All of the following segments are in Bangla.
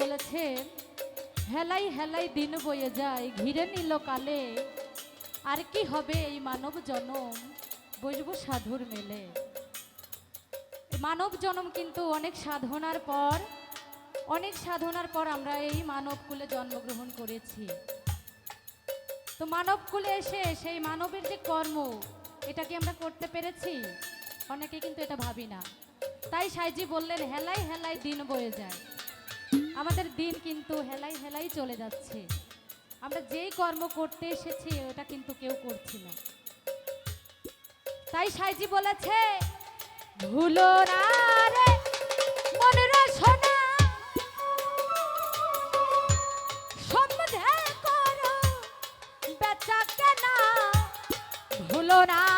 বলেছেন হেলাই হেলাই দিন বয়ে যায়, ঘিরে নিল কালে। আর কি হবে এই মানব জনম? বসবো সাধুর মেলে। মানব জনম কিন্তু অনেক সাধনার পর, অনেক সাধনার পর আমরা এই মানব কুলে জন্মগ্রহণ করেছি। তো মানব কুলে এসে সেই মানবের যে কর্ম, এটা কি আমরা করতে পেরেছি? অনেকে কিন্তু এটা ভাবি না। তাই সাইজি বললেন, হেলাই হেলাই দিন বয়ে যায়। আমাদের দিন কিন্তু হেলাই হেলাই চলে যাচ্ছে। আমরা যেই কর্ম করতে এসেছি, ওটা কিন্তু কেউ করছি না। তাই সাইজি বলেছে, ভুলো না ভুলো না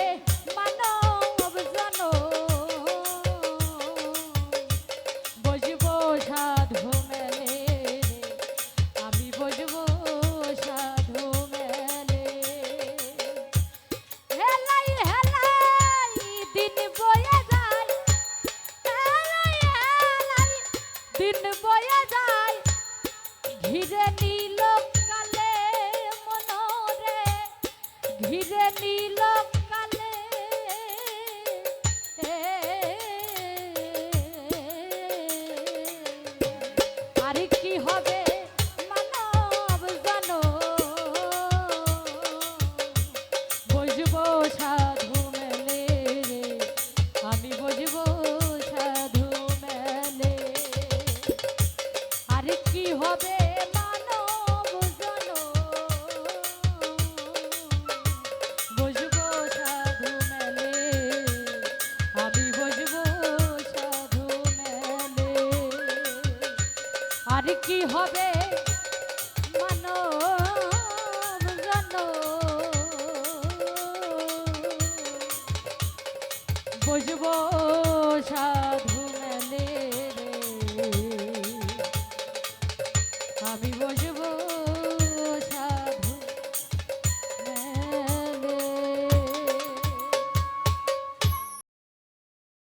দিন বয়ে যায় ঘিরে নীল কালে মনরে ঘিরে নীল কি হবে আর কি হবে বসবো সাধু